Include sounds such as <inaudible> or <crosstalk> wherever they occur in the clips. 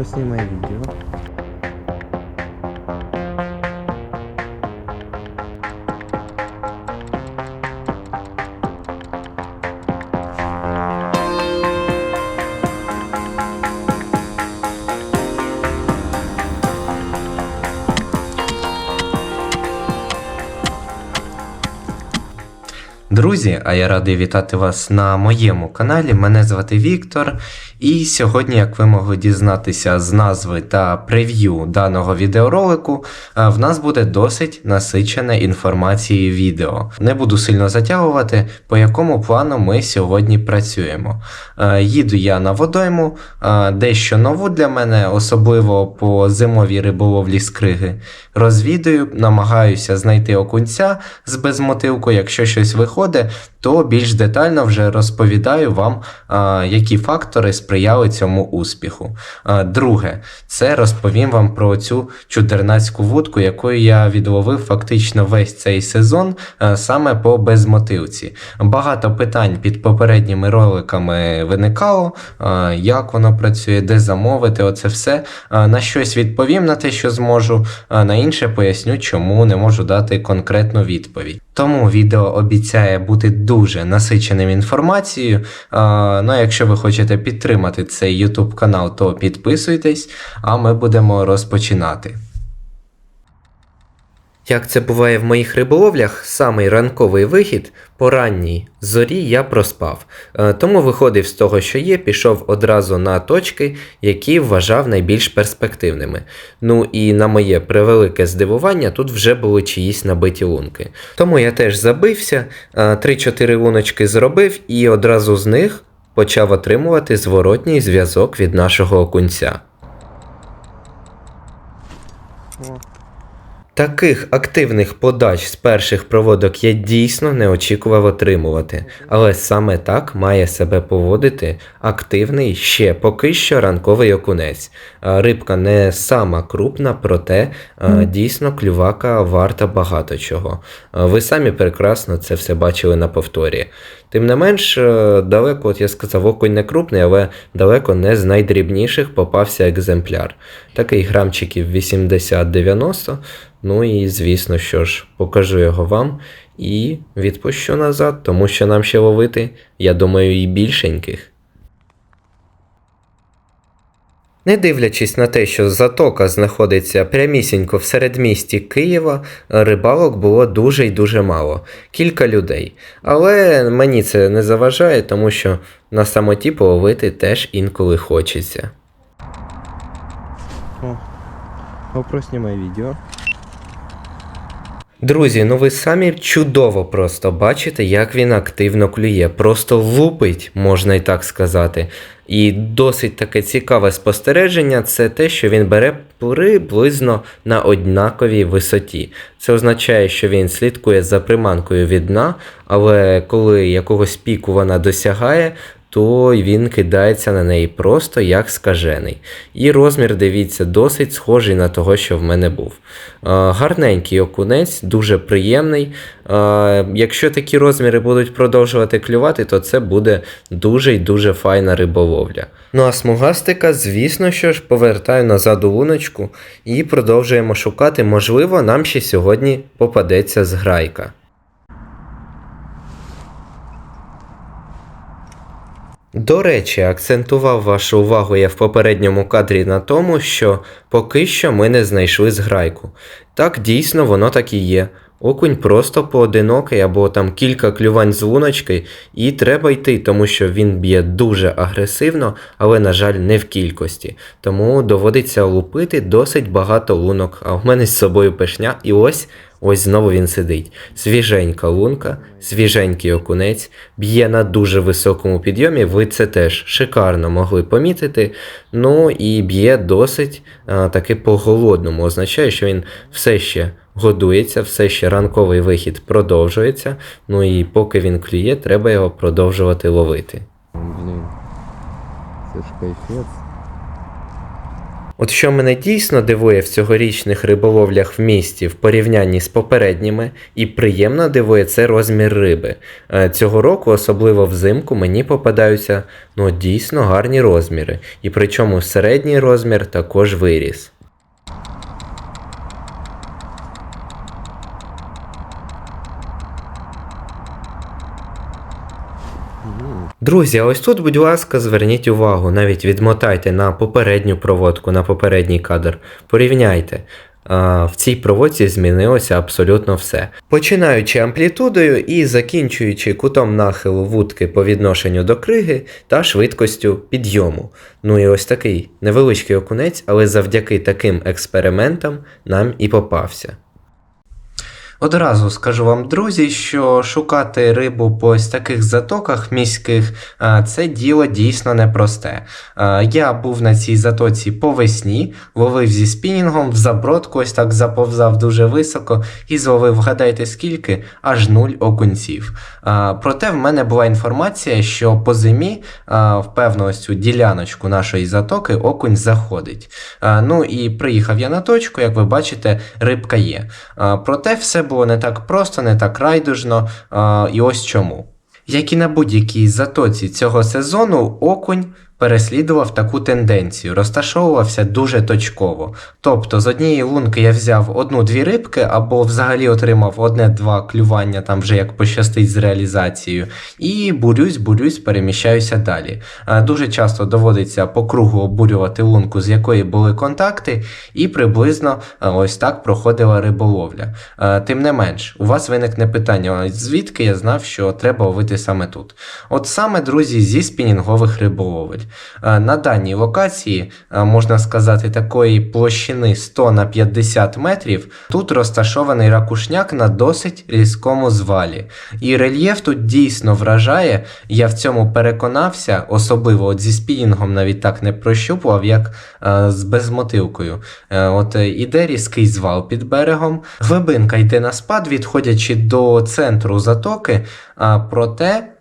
Попроси моє відео. Друзі, а я радий вітати вас на моєму каналі. Мене звати Віктор. І сьогодні, як ви могли дізнатися з назви та прев'ю даного відеоролику, е, в нас буде досить насичене інформацією відео. Не буду сильно затягувати, по якому плану ми сьогодні працюємо. Е, Їду я на водойму, е, дещо нову для мене, особливо по зимовій риболовлі з криги. Розвідую, намагаюся знайти окунця з безмотивку. Якщо щось виходить, то більш детально вже розповідаю вам, які фактори сприяли цьому успіху. Друге, це розповім вам про цю чудернацьку вудку, якою я відловив фактично весь цей сезон саме по безмотивці. Багато питань під попередніми роликами виникало, як воно працює, де замовити, оце все. На щось відповім на те, що зможу, а на інше поясню, чому не можу дати конкретну відповідь. Тому відео обіцяє бути дуже насиченим інформацією. Ну, а якщо ви хочете підтримати цей YouTube канал, то підписуйтесь, а ми будемо розпочинати. Як це буває в моїх риболовлях, самий ранковий вихід по ранній зорі я проспав. Е, Тому виходив з того, що є, пішов одразу на точки, які вважав найбільш перспективними. Ну і на моє превелике здивування, тут вже були чиїсь набиті лунки. Тому я теж забився, е, 3-4 луночки зробив і одразу з них почав отримувати зворотній зв'язок від нашого окунця. Таких активних подач з перших проводок я дійсно не очікував отримувати, але саме так має себе поводити активний ще поки що ранковий окунець. Рибка не сама крупна, проте дійсно клювака варта багато чого. Ви самі прекрасно це все бачили на повторі. Тим не менш, е, далеко, от я сказав, окунь не крупний, але далеко не з найдрібніших попався екземпляр. Такий грамчиків 80-90. Ну і звісно, що ж, покажу його вам і відпущу назад, тому що нам ще ловити, я думаю, і більшеньких. Не дивлячись на те, що затока знаходиться прямісінько в середмісті Києва, рибалок було дуже й дуже мало, кілька людей. Але мені це не заважає, тому що на самоті половити теж інколи хочеться. о. Попроси моє відео. Друзі, ну ви самі чудово просто бачите, як він активно клює. Просто лупить, можна і так сказати. І досить таке цікаве спостереження це те, що він бере приблизно на однаковій висоті. Це означає, що він слідкує за приманкою від дна, але коли якогось піку вона досягає, то він кидається на неї просто як скажений. І розмір, дивіться, досить схожий на того, що в мене був. Е, Гарненький окунець, дуже приємний. Е, Якщо такі розміри будуть продовжувати клювати, то це буде дуже й дуже файна риболовля. Ну а смугастика, звісно що ж, повертаю назад у луночку і продовжуємо шукати. Можливо, нам ще сьогодні попадеться зграйка. До речі, акцентував вашу увагу я в попередньому кадрі на тому, що поки що ми не знайшли зграйку. Так, дійсно, воно так і є. Окунь просто поодинокий або там кілька клювань з луночки, і треба йти, тому що він б'є дуже агресивно, але, на жаль, не в кількості. Тому доводиться лупити досить багато лунок. А в мене з собою пешня, і ось ось знову він сидить. Свіженька лунка, свіженький окунець, б'є на дуже високому підйомі. Ви це теж шикарно могли помітити. Ну і б'є досить а, таки по голодному. Означає, що він все ще годується, все ще ранковий вихід продовжується. Ну і поки він клює, треба його продовжувати ловити. Блін. Це ж кайфець. От що мене дійсно дивує в цьогорічних риболовлях в місті в порівнянні з попередніми, і приємно дивує це розмір риби. Е, Цього року, особливо взимку, мені попадаються ну, дійсно гарні розміри, і причому середній розмір також виріс. Друзі, ось тут, будь ласка, зверніть увагу, навіть відмотайте на попередню проводку, на попередній кадр. Порівняйте. В цій проводці змінилося абсолютно все. Починаючи амплітудою і закінчуючи кутом нахилу вудки по відношенню до криги та швидкостю підйому. Ну і ось такий невеличкий окунець, але завдяки таким експериментам нам і попався. Одразу скажу вам, друзі, що шукати рибу по ось таких затоках міських це діло дійсно непросте. Я був на цій затоці по весні, ловив зі спінінгом, в забродку ось так заповзав дуже високо і зловив, вгадайте скільки, аж нуль окунців. Проте в мене була інформація, що по зимі в певну ось цю діляночку нашої затоки окунь заходить. Ну і приїхав я на точку, як ви бачите, рибка є. Проте все було не так просто, не так райдужно, і ось чому. Як і на будь-якій затоці цього сезону, окунь переслідував таку тенденцію, розташовувався дуже точково. Тобто з однієї лунки я взяв одну-дві рибки, або взагалі отримав одне-два клювання, там вже як пощастить з реалізацією, і бурюсь, бурюсь, переміщаюся далі. Дуже часто доводиться по кругу обурювати лунку, з якої були контакти, і приблизно ось так проходила риболовля. Тим не менш, у вас виникне питання, звідки я знав, що треба ловити саме тут. От саме, друзі, зі спінінгових риболовель. Е, На даній локації, е, можна сказати, такої площини 100 на 50 метрів, тут розташований ракушняк на досить різкому звалі. І рельєф тут дійсно вражає. Я в цьому переконався, особливо от зі спінінгом навіть так не прощупував, як е, з безмотивкою. Е, от іде різкий звал під берегом, глибинка йде на спад, відходячи до центру затоки, а проте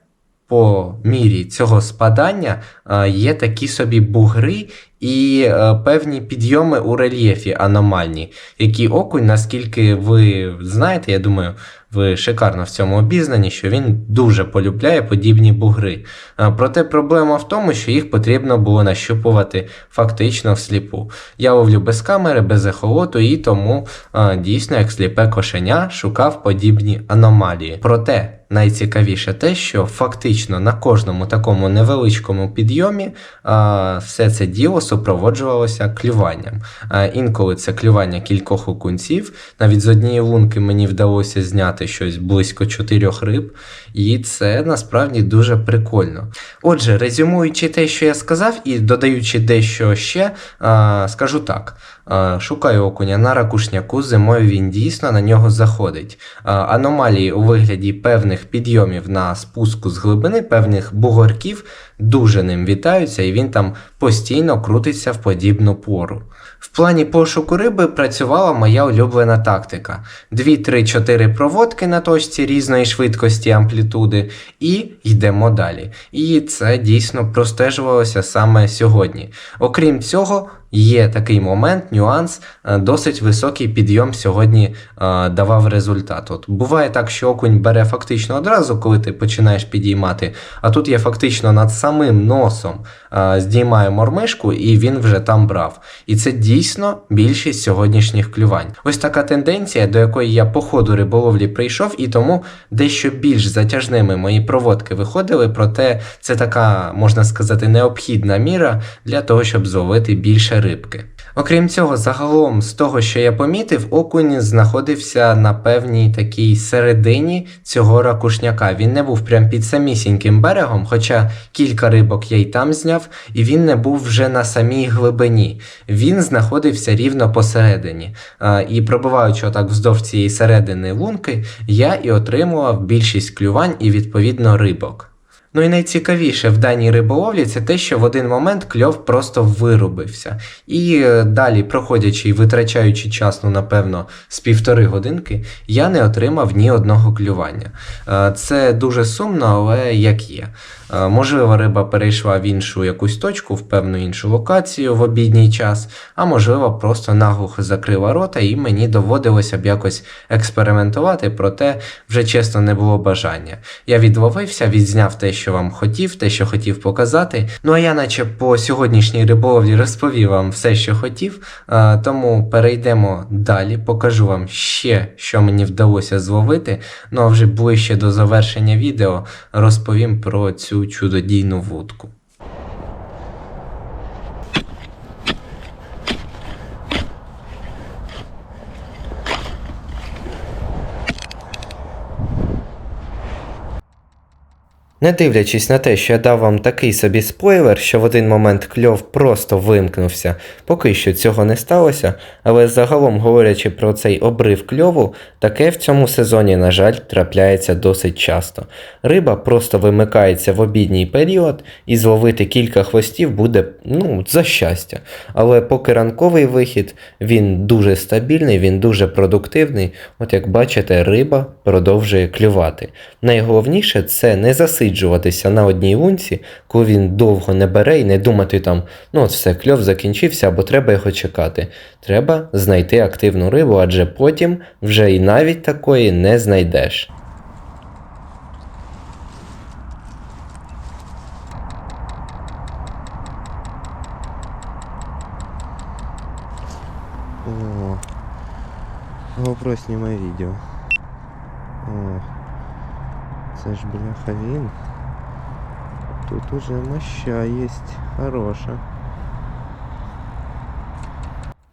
по мірі цього спадання е, є такі собі бугри і е, певні підйоми у рельєфі аномальні, які окунь, наскільки ви знаєте, я думаю, ви шикарно в цьому обізнані, що він дуже полюбляє подібні бугри. Е, Проте проблема в тому, що їх потрібно було нащупувати фактично всліпу. Я ловлю без камери, без ехолоту і тому дійсно, як сліпе кошеня, шукав подібні аномалії. Проте найцікавіше те, що фактично на кожному такому невеличкому підйомі все це діло супроводжувалося клюванням. Інколи це клювання кількох окунців. Навіть з однієї лунки мені вдалося зняти щось близько чотирьох риб, і це насправді дуже прикольно. Отже, резюмуючи те, що я сказав, і додаючи дещо ще, скажу так. Шукаю окуня на ракушняку, зимою він дійсно на нього заходить. Аномалії у вигляді певних підйомів на спуску з глибини, певних бугорків дуже ним вітаються, і він там постійно крутиться в подібну пору. В плані пошуку риби працювала моя улюблена тактика: 2-3-4 проводки на точці різної швидкості амплітуди, і йдемо далі. І це дійсно простежувалося саме сьогодні. Окрім цього, Є такий момент, нюанс, е, досить високий підйом сьогодні е, давав результат. От буває так, що окунь бере фактично одразу, коли ти починаєш підіймати, а тут я фактично над самим носом здіймаю мормишку, і він вже там брав. І це дійсно більшість сьогоднішніх клювань. Ось така тенденція, до якої я по ходу риболовлі прийшов, і тому дещо більш затяжними мої проводки виходили, проте це така, можна сказати, необхідна міра для того, щоб зловити більше рибки. Окрім цього, загалом, з того, що я помітив, окунь знаходився на певній такій середині цього ракушняка. Він не був прям під самісіньким берегом, хоча кілька рибок я й там зняв, і він не був вже на самій глибині. Він знаходився рівно посередині. І пробиваючи отак вздовж цієї середини лунки, я і отримував більшість клювань і відповідно рибок. Ну і найцікавіше в даній риболовлі це те, що в один момент кльов просто вирубився. І е, далі, проходячи і витрачаючи час, ну напевно, з півтори годинки, я не отримав ні одного клювання. Е, Це дуже сумно, але як є. Е, Можливо, риба перейшла в іншу якусь точку, в певну іншу локацію в обідній час, а можливо, просто наглухо закрила рота, і мені доводилося б якось експериментувати, проте вже чесно не було бажання. Я відловився, відзняв те, що вам хотів, те, що хотів показати. Ну а я, наче по сьогоднішній риболовлі, розповів вам все, що хотів. Е, Тому перейдемо далі, покажу вам ще, що мені вдалося зловити. Ну а вже ближче до завершення відео розповім про цю чудодійну вудку. Не дивлячись на те, що я дав вам такий собі спойлер, що в один момент кльов просто вимкнувся, поки що цього не сталося, але загалом говорячи про цей обрив кльову, таке в цьому сезоні, на жаль, трапляється досить часто. Риба просто вимикається в обідній період, і зловити кілька хвостів буде ну, за щастя. Але поки ранковий вихід, він дуже стабільний, він дуже продуктивний. От як бачите, риба продовжує клювати. Найголовніше це не засиджуватися на одній лунці, коли він довго не бере і не думати там, ну от все, кльов закінчився або треба його чекати. Треба знайти активну рибу, адже потім вже і навіть такої не знайдеш. О, GoPro снимай видео. Це ж бляха він. Тут уже моща є хороша.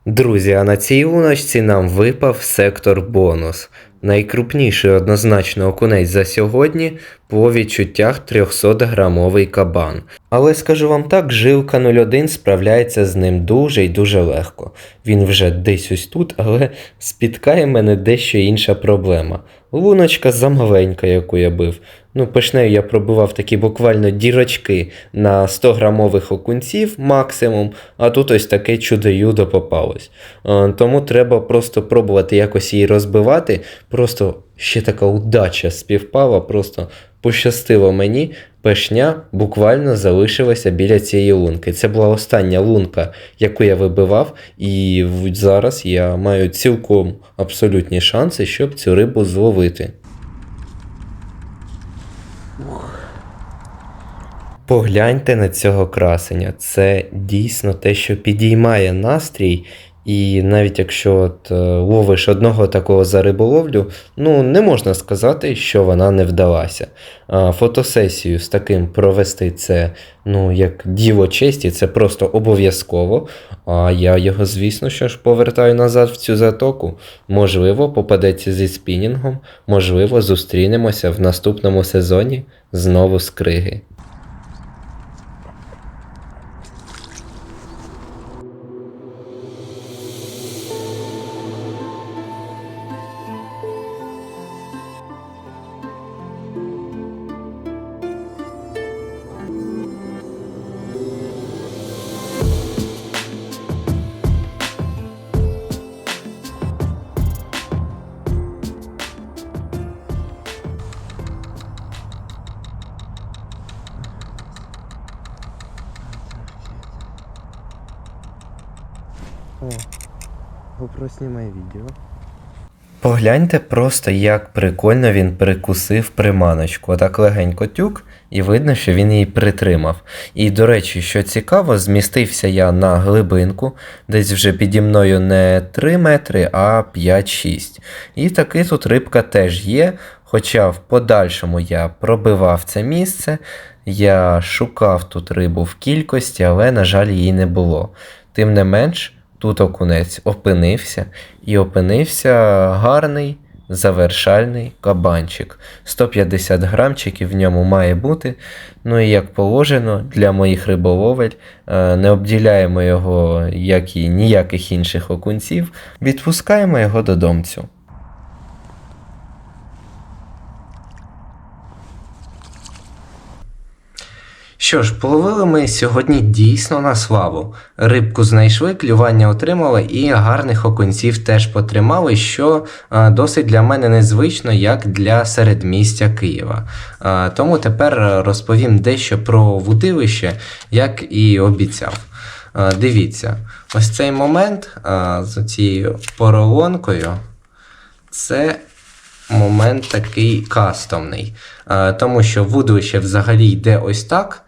Друзі, а на цій луночці нам випав сектор бонус. Найкрупніший однозначно окунець за сьогодні по відчуттях 300-грамовий кабан. Але скажу вам так, жилка 01 справляється з ним дуже і дуже легко. Він вже десь ось тут, але спіткає мене дещо інша проблема. Луночка замаленька, яку я бив. Ну, пишнею я пробивав такі буквально дірочки на 100 грамових окунців максимум, а тут ось таке чудо-юдо попалось. Е, Тому треба просто пробувати якось її розбивати. Просто ще така удача співпала, просто пощастило мені. Пешня буквально залишилася біля цієї лунки. Це була остання лунка, яку я вибивав, і зараз я маю цілком абсолютні шанси, щоб цю рибу зловити. Погляньте на цього красення. Це дійсно те, що підіймає настрій. І навіть якщо от, е, ловиш одного такого за риболовлю, ну не можна сказати, що вона не вдалася. А, фотосесію з таким провести це ну, як діло честі, це просто обов'язково. А я його, звісно, що ж повертаю назад в цю затоку. Можливо, попадеться зі спінінгом, можливо, зустрінемося в наступному сезоні знову з криги. Погляньте просто, як прикольно він прикусив приманочку. Отак легенько тюк, і видно, що він її притримав. І, до речі, що цікаво, змістився я на глибинку, десь вже піді мною не 3 метри, а 5-6. І таки тут рибка теж є. Хоча в подальшому я пробивав це місце, я шукав тут рибу в кількості, але, на жаль, її не було. Тим не менш, тут окунець опинився, і опинився гарний завершальний кабанчик. 150 грамчиків в ньому має бути. Ну і як положено для моїх риболовель, е, не обділяємо його, як і ніяких інших окунців, відпускаємо його додомцю. Що ж, половили ми сьогодні дійсно на славу. Рибку знайшли, клювання отримали і гарних окунців теж потримали, що а, досить для мене незвично, як для середмістя Києва. А, тому тепер розповім дещо про вудилище, як і обіцяв. Дивіться, ось цей момент з цією поролонкою це момент такий кастомний. Тому що вудилище взагалі йде ось так.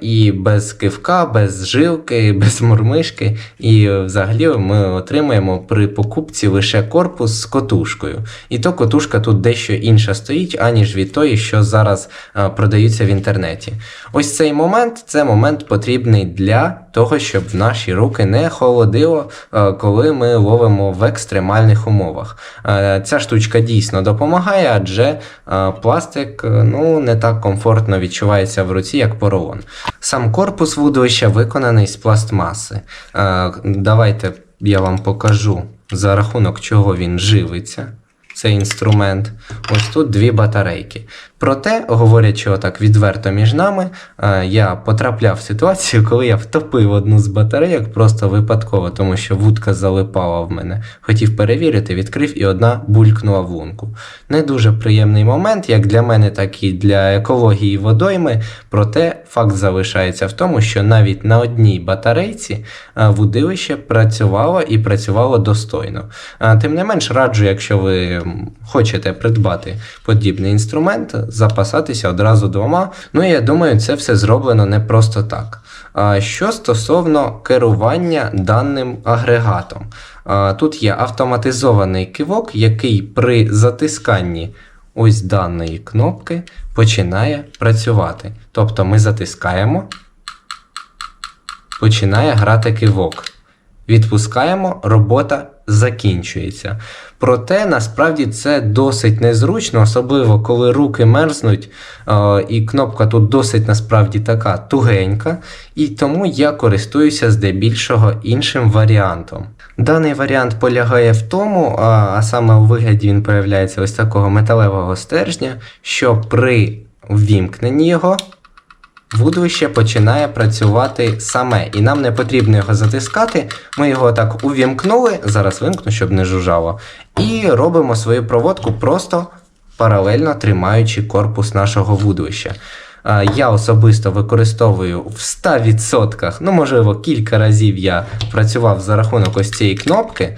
І без кивка, без жилки, <laughs> без мурмишки. І взагалі ми отримуємо при покупці лише корпус з котушкою. І то котушка тут дещо інша стоїть, аніж від тої, що зараз продаються в інтернеті. Ось цей момент це момент потрібний для того, щоб наші руки не холодило, коли ми ловимо в екстремальних умовах. Ця штучка дійсно допомагає, адже пластик е, ну, не так комфортно відчувається в руці, як поролон. Сам корпус вудилища виконаний з пластмаси. Давайте я вам покажу за рахунок чого він живиться. Цей інструмент. Ось тут дві батарейки. Проте, говорячи отак відверто між нами, е, я потрапляв в ситуацію, коли я втопив одну з батарейок просто випадково, тому що вудка залипала в мене. Хотів перевірити, відкрив і одна булькнула в лунку. Не дуже приємний момент, як для мене, так і для екології водойми. Проте факт залишається в тому, що навіть на одній батарейці е, вудилище працювало і працювало достойно. Е, Тим не менш, раджу, якщо ви хочете придбати подібний інструмент, запасатися одразу двома. Ну я думаю, це все зроблено не просто так. Що стосовно керування даним агрегатом, тут є автоматизований кивок, який при затисканні ось даної кнопки починає працювати. Тобто ми затискаємо, починає грати кивок. Відпускаємо, робота закінчується. Проте насправді це досить незручно, особливо коли руки мерзнуть, е, і кнопка тут досить насправді така тугенька, і тому я користуюся здебільшого іншим варіантом. Даний варіант полягає в тому, а, саме у вигляді він появляється ось такого металевого стержня, що при ввімкненні його вудилище починає працювати саме, і нам не потрібно його затискати. Ми його так увімкнули, зараз вимкну, щоб не жужжало, і робимо свою проводку просто паралельно тримаючи корпус нашого вудилища. А, Я особисто використовую в 100%, ну можливо, кілька разів я працював за рахунок ось цієї кнопки.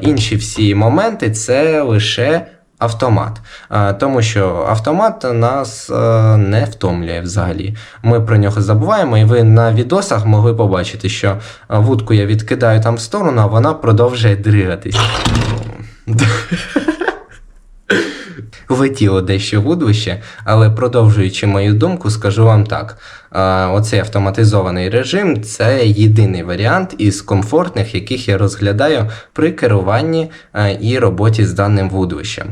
Інші всі моменти це лише автомат. Тому що автомат нас е, не втомлює взагалі. Ми про нього забуваємо, і ви на відосах могли побачити, що е, вудку я відкидаю там в сторону, а вона продовжує дригатись. Влетіло дещо вудвище, але продовжуючи мою думку, скажу вам так: оцей автоматизований режим це єдиний варіант із комфортних, яких я розглядаю при керуванні і роботі з даним вудвищем.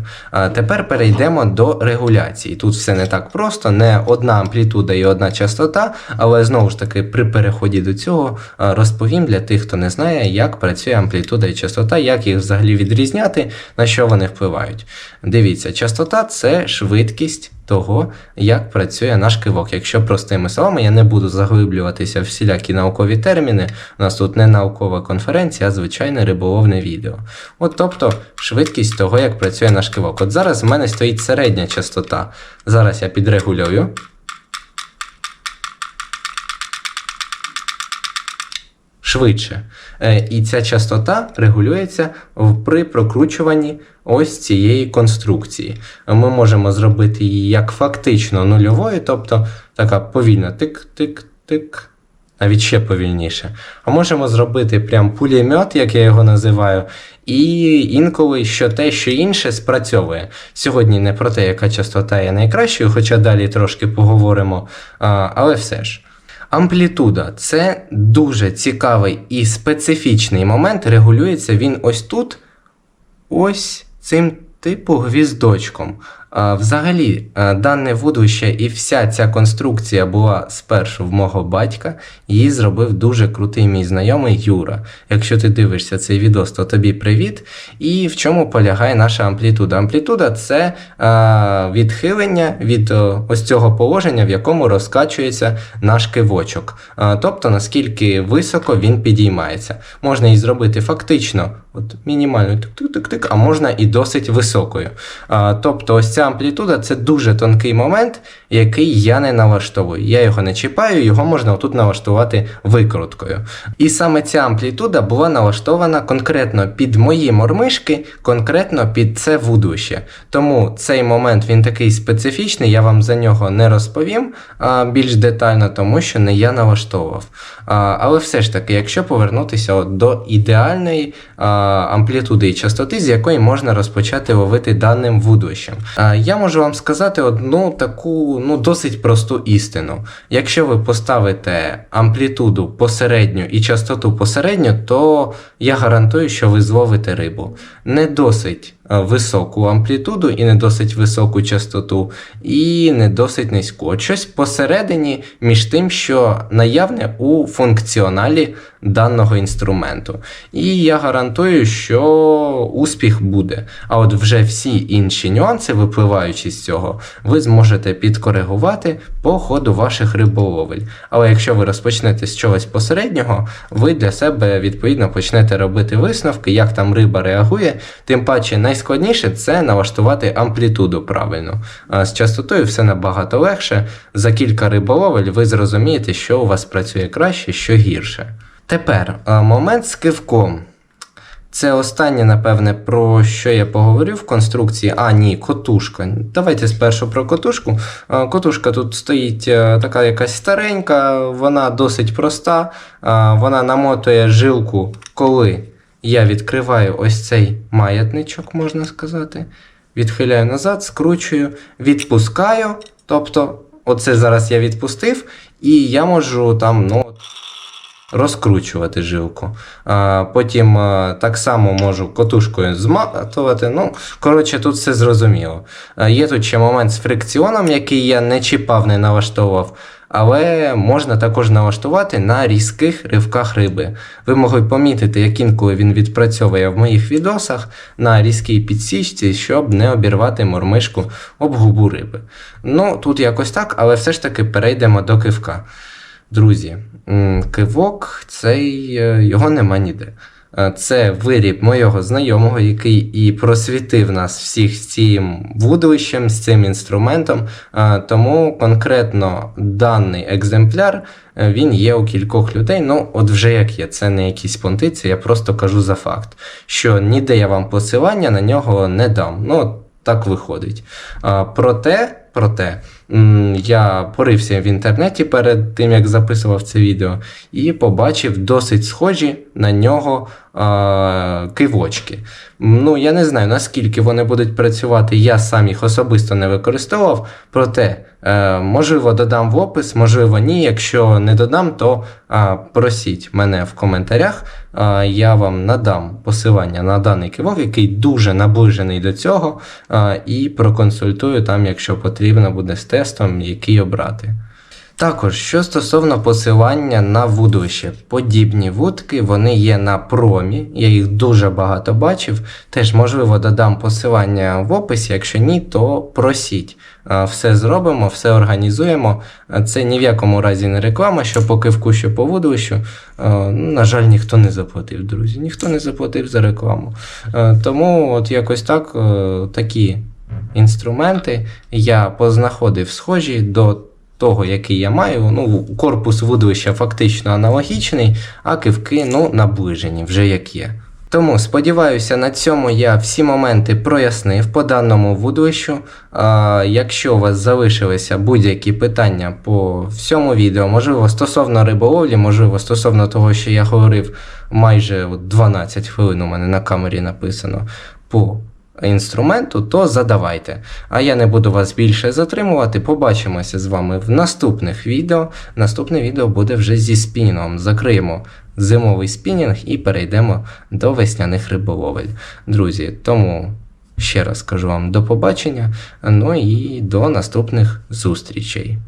Тепер перейдемо до регуляції. Тут все не так просто, не одна амплітуда і одна частота, але знову ж таки при переході до цього розповім для тих, хто не знає, як працює амплітуда і частота, як їх взагалі відрізняти, на що вони впливають. Дивіться, частота це швидкість того, як працює наш кивок. Якщо простими словами, я не буду заглиблюватися в всілякі наукові терміни. У нас тут не наукова конференція, а звичайне риболовне відео. От тобто швидкість того, як працює наш кивок. От зараз в мене стоїть середня частота. Зараз я підрегулюю. швидше. Е, І ця частота регулюється при прокручуванні ось цієї конструкції. Ми можемо зробити її як фактично нульовою, тобто така повільна тик-тик-тик. Навіть ще повільніше. А можемо зробити прям пулемет, як я його називаю, і інколи що те, що інше спрацьовує. Сьогодні не про те, яка частота є найкращою, хоча далі трошки поговоримо, але все ж. Амплітуда це дуже цікавий і специфічний момент. Регулюється він ось тут, ось цим типу гвіздочком. Взагалі, е, дане вудище і вся ця конструкція була спершу в мого батька. Її зробив дуже крутий мій знайомий Юра. Якщо ти дивишся цей відос, то тобі привіт. І в чому полягає наша амплітуда? Амплітуда це е, відхилення від е, ось цього положення, в якому розкачується наш кивочок. Тобто наскільки високо він підіймається. Можна її зробити фактично от мінімально тик-тик-тик, а можна і досить високою. Тобто, ось ця амплітуда це дуже тонкий момент, який я не налаштовую. Я його не чіпаю, його можна отут налаштувати викруткою. І саме ця амплітуда була налаштована конкретно під мої мормишки, конкретно під це вудуще. Тому цей момент він такий специфічний, я вам за нього не розповім а, більш детально, тому що не я налаштовував. А, але все ж таки, якщо повернутися от до ідеальної а, амплітуди і частоти, з якої можна розпочати ловити даним вудущем, я можу вам сказати одну таку ну, досить просту істину. Якщо ви поставите амплітуду посередню і частоту посередню, то я гарантую, що ви зловите рибу. Не досить високу амплітуду і не досить високу частоту, і не досить низьку. Щось посередині між тим, що наявне у функціоналі даного інструменту. І я гарантую, що успіх буде. А от вже всі інші нюанси, випливаючи з цього, ви зможете підкоригувати по ходу ваших риболовель. Але якщо ви розпочнете з чогось посереднього, ви для себе відповідно почнете робити висновки, як там риба реагує. Тим паче найскладніше це налаштувати амплітуду правильно. З частотою все набагато легше. За кілька риболовель ви зрозумієте, що у вас працює краще, що гірше. Тепер момент з кивком. Це останнє, напевне, про що я поговорив в конструкції. А, ні, котушка. Давайте спершу про котушку. Котушка тут стоїть е, така якась старенька, вона досить проста. Вона намотує жилку, коли я відкриваю ось цей маятничок, можна сказати. Відхиляю назад, скручую, відпускаю. Тобто, оце зараз я відпустив, і я можу там, ну. розкручувати жилку. А, потім а, так само можу котушкою зматувати. Ну, коротше, тут все зрозуміло. А, є тут ще момент з фрикціоном, який я не чіпав, не налаштовував. Але можна також налаштувати на різких ривках риби. Ви могли помітити, як інколи він відпрацьовує в моїх відосах на різкій підсічці, щоб не обірвати мормишку об губу риби. Ну, тут якось так, але все ж таки перейдемо до кивка. Друзі, кивок, цей е, його нема ніде. Е, Це виріб моєго знайомого, який і просвітив нас всіх з цим вудовищем, з цим інструментом. Е, Тому конкретно даний екземпляр е, він є у кількох людей. Ну, от вже як є, це не якісь понтиці, я просто кажу за факт, що ніде я вам посилання на нього не дам. Ну, так виходить. Проте, проте, я порився в інтернеті перед тим, як записував це відео, і побачив досить схожі на нього е, кивочки. Ну, я не знаю, наскільки вони будуть працювати, я сам їх особисто не використовував. Проте, можливо, додам в опис, можливо, ні. Якщо не додам, то просіть мене в коментарях. Я вам надам посилання на даний кивок, який дуже наближений до цього, і проконсультую там, якщо потрібно буде з тестом, який обрати. Також, що стосовно посилання на вудище, подібні вудки, вони є на промі, я їх дуже багато бачив. Теж, можливо, додам посилання в описі, якщо ні, то просіть. Все зробимо, все організуємо. Це ні в якому разі не реклама, що по кивку, що по вудищу. А, ну, На жаль, ніхто не заплатив, друзі. Ніхто не заплатив за рекламу. Тому от якось так е, такі інструменти я познаходив схожі до того, який я маю. Ну, корпус вудовища фактично аналогічний, а кивки ну, наближені, вже як є. Тому сподіваюся, на цьому я всі моменти прояснив по даному вудовищу. А, якщо у вас залишилися будь-які питання по всьому відео, можливо, стосовно риболовлі, можливо, стосовно того, що я говорив майже 12 хвилин у мене на камері написано по інструменту, то задавайте. А я не буду вас більше затримувати. Побачимося з вами в наступних відео. Наступне відео буде вже зі спінінгом. Закриємо зимовий спінінг і перейдемо до весняних риболовель. Друзі, тому ще раз кажу вам до побачення. Ну і до наступних зустрічей.